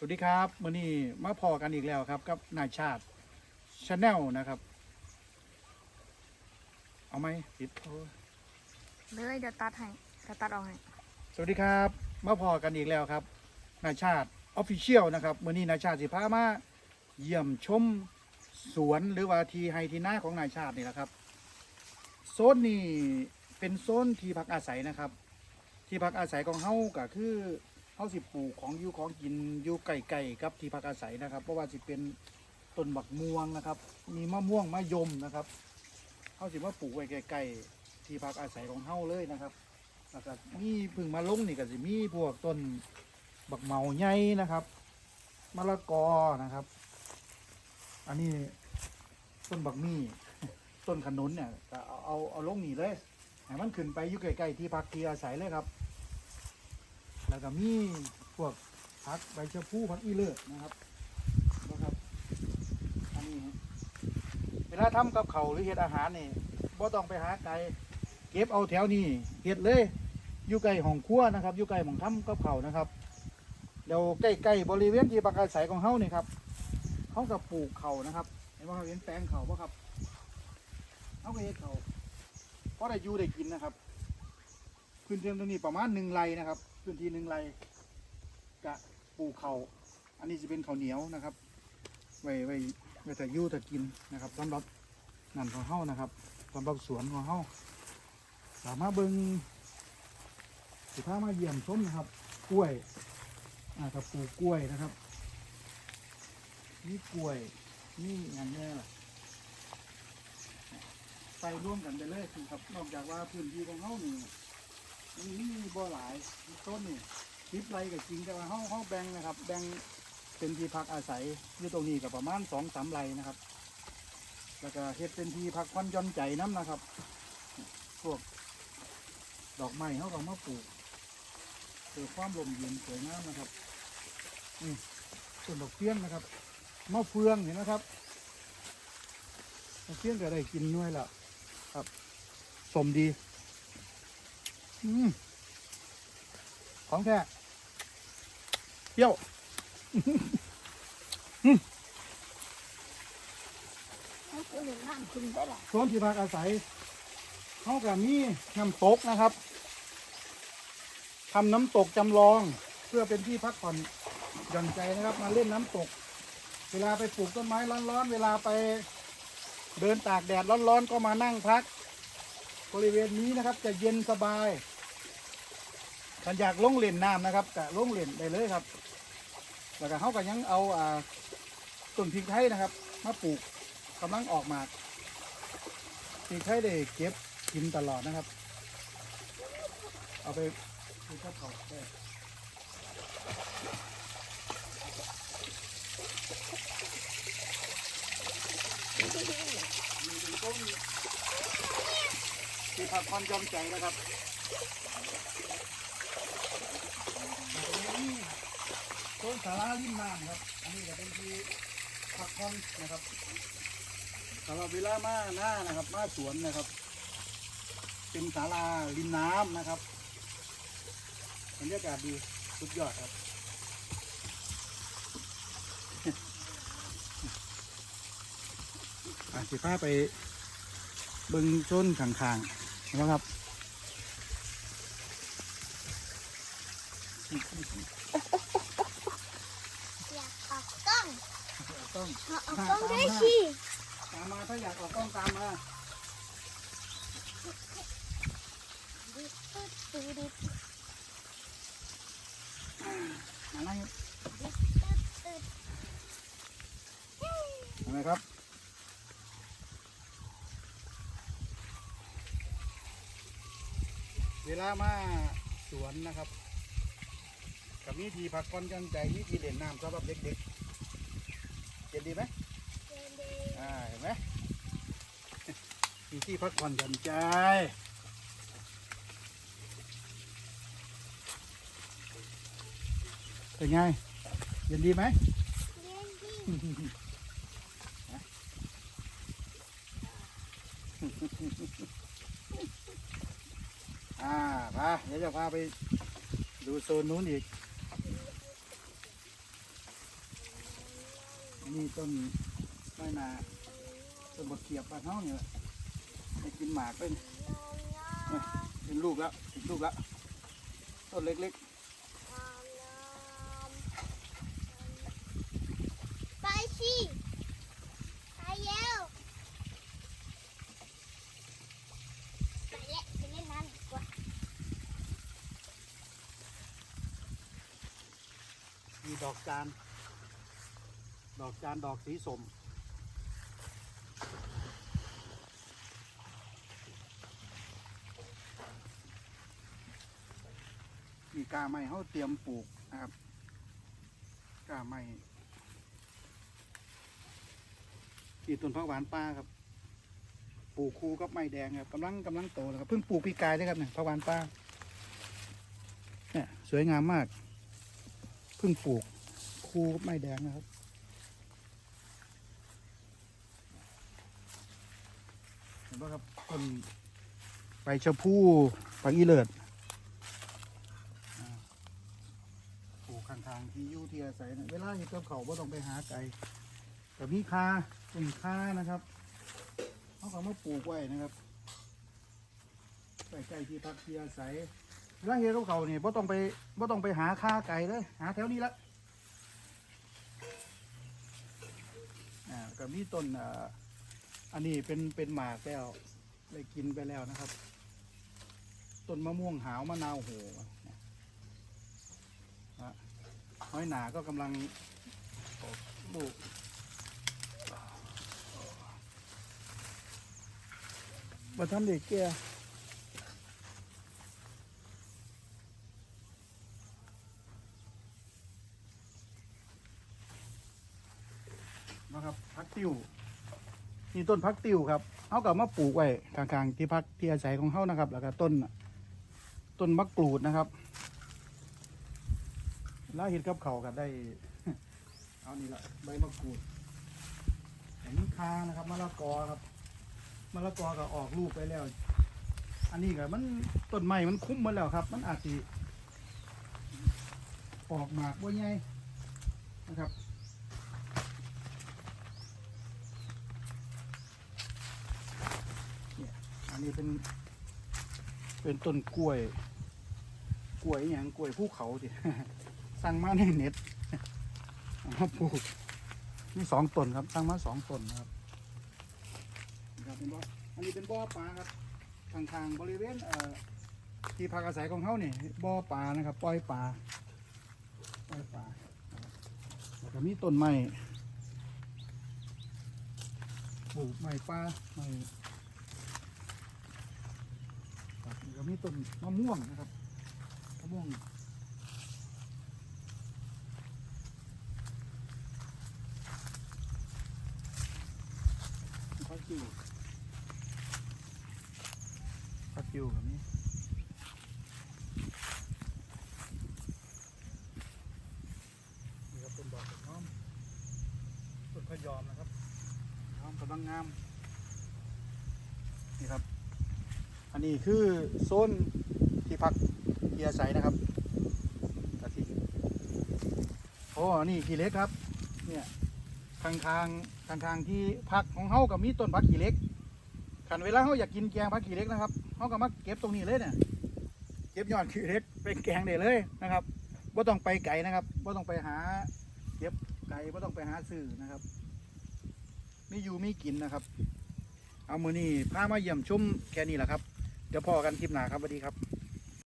สวัสดีครับมื่อนี้มาพอกันอีกแล้วครับกับนายชาติชาแนลนะครับ เอาไหมปิดโอ้ยเลยเดี๋ยวตัดให้เดี๋ยวตัดออกให้สวัสดีครับ มาพอกันอีกแล้วครับนายชาติออฟฟิเชียลนะครับมื่อนี้นายชาติสิพามาเยี่ยมชมสวนหรือว่าทีไฮทีนาของนายชาตินี่แหละครับ โซนนี้เป็นโซนที่พักอาศัยนะครับ ที่พักอาศัยของเฮาก็คือ เฮาสิปลูกของอยู่ของกินอยู่ไก่ๆกับที่พักอาศัยนะครับ เพราะว่าสิเป็นต้นบักม่วงนะครับ มีมะม่วงมะยมนะครับเฮาสิมาปลูกไว้ใกล้ๆที่พักอาศัยของเฮาเลยนะครับแล้วก็มีพึ่งมาลงนี่ก็สิมีพวกต้นบักเมาใหญ่นะครับมะละกอนะครับ อันนี้ต้นบักมี่ต้นขนุนเนี่ยก็เอาเอาเอาลงนี่เลยให้มันขึ้นไปอยู่ใกล้ๆที่พักที่อาศัยเลยครับ แล้วก็มีพวกพักใบชะพูพักอีเลือนะครับนะครับอันนี้เวลาทำกับเขาหรือเฮ็ดอาหารนี่บ่ต้องไปหาไก่เก็บเอาแถวนี้เฮ็ดเลยอยู่ใกล้ห้องครัวนะครับอยู่ใกล้หม่องทำกับเขานะครับแล้วใกล้ๆบริเวณที่พักาศัยของเฮานี่ครับเขากับปลูกเขานะครับเห็นว่าเห็นแปลงเขาปะครับเขาก็เฮ็ดเขาเพราะได้อยู่ได้กินนะครับ พื้นที่ตรงนี้ประมาณหนึ่งไรนะครับ พื้นที่หนึ่งไร่กะปลูกเขาอันนี้จะเป็นข้าวเหนียวนะครับ ไว้ไว้ไว้แต่ยู่แต่กินนะครับสำหรับนั่นของเฮานะครับสำหรับสวนของเฮาสามารถเบิ่งสิพามาเยี่ยมชมนะครับ กล้วยอ่ากับปลูกกล้วยนะครับนี่กล้วยนี่อย่างเนี้ยล่ะไปร่วมกันไปเลยครับ นอกจากว่าพื้นที่ของเฮานี่ มีมีบ่หลายต้นนี่ทิปไรก็จริงแต่ว่าเฮาเฮาแบ่งนะครับ แบ่งเป็นที่พักอาศัยอยู่ตรงนี้ก็ประมาณสองสามไรนะครับ แล้วก็เฮ็ดเป็นที่พักผ่อนย่อนใจน้ำนะครับพวกดอกไม้เขาก็มาปลูกเพื่อความลมเย็นสวยงามนะครับนี่ต้นดอกเฟี้ยงนะครับมะเฟืองเห็นไหมครับมะเฟืองก็ได้กินด้วยแล้วครับสมดี ของแท้เปรี้ยวให้คุณเห็นน้ำคุณได้หรอโซนที่พักอาศัยเขากับมีน้ำตกนะครับทำน้ำตกจำลองเพื่อเป็นที่พักผ่อนหย่อนใจนะครับ มาเล่นน้ำตก เวลาไปปลูกต้นไม้ร้อนๆ เวลาไปเดินตากแดดร้อนๆ ก็มานั่งพัก บริเวณนี้นะครับจะเย็นสบาย ถ้าอยากลงเล่นน้ำนะครับก็ลงเล่นได้เลยครับ แล้วก็เขาก็ยังเอาอ่าต้นพริกไทยนะครับ มาปลูกกำลังออกมากพริกไทยได้เก็บกินตลอดนะครับ เอาไปดูข้าวเผาได้ที่พักผ่อนหย่อมใจนะครับต้น สาราริมน้ำครับ อันนี้ก็เป็นที่พักผ่อนนะครับสำหรับเวลามาหน้านะครับ มาสวนนะครับ เป็นศาลาริมน้ำนะครับบรรยากาศดีสุดยอดครับอะสิพาไปเบิ้งต้นข้างๆนะครับ อยากออกก ล้องต้องออกกล้องด้วยสิตามมาถ้าอยากออกกล้องตามมาดิดดิดดิดดิดมานั่งดิดดิดเห็นไหมครับเวลามาสวนนะครับกับมีทีพักผ่อนหย่อนใจมีทีเล่นน้ำสำหรับเด็กๆเย็นดีไหมอ่าเห็นไหมมีที่พักผ่อนหย่อนใจ เป็นไง เย็นดีไหมอ่าพาเดี๋ยวจะพาไปดูโซนนู้นอีก นนี้ต้นไม้นาต้นบดเขียบบ้านเฮาเนี่ยแหละให้กินหมากเป็นเป็นลูกแล้วถึงลูกแล้วต้นเล็กไปสิไปเร็วไปเละไปเล่นน้ำดีกว่าๆมีดอกจาน ดอกจานดอกสีสมมีกาไม้เขาเตรียมปลูกนะครับกาไม้ที่ต้นผักหวานป้าครับ ปลูกคูกับไม้แดงครับกำลังกำลังโตแล้วครับเพิ่งปลูกปีกายด้วยครับเนี่ยผักหวานป้าเนี่ยสวยงามมาก เพิ่งปลูกคูกับไม้แดงนะครับ เห็ นไหมครับต้นใบชะพูปักอีเลิศปลูกข้างๆที่อยู่ที่อาศัยนะเวลาเห็ดกับเขาว่าต้องไปหาไก่แต่มีคาต้นคานะครับเขาก็มาปลูกไว้นะครับใกล้ๆที่พักที่อาศัยเวลาเห็ดกับเขาเนี่ยว่าต้องไปว่าต้องไปหาคาไก่เลย หาแถวนี้ละอ่าก็มีต้นอ่า อันนี้เป็นเป็นหมากแล้วได้กินไปแล้วนะครับ ต้นมะม่วงหาวมะนาวโหนะฮะน้อยหนาก็กำลังออกลูกมาทำเด็กแก่นะครับพักติ้ว นี่ต้นพักติวครับเขากับมาปลูกไว้กลางๆที่พักที่อาศัยของเขานะครับ แล้วก็ต้นต้นมะกรูดนะครับ แล้วเห็ดกับเขาก็ได้ เอานี่ละใบมะกรูดเห็นคานะครับมะละกอครับมะละกอก็ออกลูกไปแล้ว อันนี้ก็มันต้นไม้มันคุ้มหมาแล้วครับ มันอาจจะออกหมากว่าไงนะครับ อั นนี้เป็น เป็นต้นกล้วย กล้วยอย่างกล้วยภูเขาสิสั่งมาในเน็ตมาปลูกนี่สองต้นครับสั่งมาสองต้นครับครับเป็นบ่ออันนี้เป็นบ่อปลาครับทางทางบริเวณเอ่อที่พักอาศัยของเขาเนี่ยบ่อปลานะครับ ปล่อยปลาปล่อยปลาแล้วก็มีต้นไม้ปลูกไม้ปลาไม้ ครับแล้ว ก็มีต้นมะม่วงนะครับมะม่วงพักจิวพักจิวแบบนี้นี่ครับต้นดอกต้นน้อมต้นพยอมนะครับน้อมกำลังงามนี่ครับ อันนี้คือโซนที่พักที่อาศัยนะครับกะทิโอ้นี่ขี้เล็กครับ เนี่ยทางทางทางทางที่พักของเฮากับมีต้นพักขี้เล็กขันเวลาเฮาอยากกินแกงพักขี้เล็กนะครับเฮาก็มาเก็บตรงนี้เลยเนี่ยเก็บยอดขี้เล็กเป็นแกงได้เลยนะครับว่าต้องไปไกลนะครับว่าต้องไปหาเก็บไก่ว่าต้องไปหาซื้อนะครับมีอยู่มีกินนะครับ เอามือนี่พามาเยี่ยมชมแค่นี้แหละครับ เดี๋ยวพอกันคลิปหนาครับสวัสดีครับ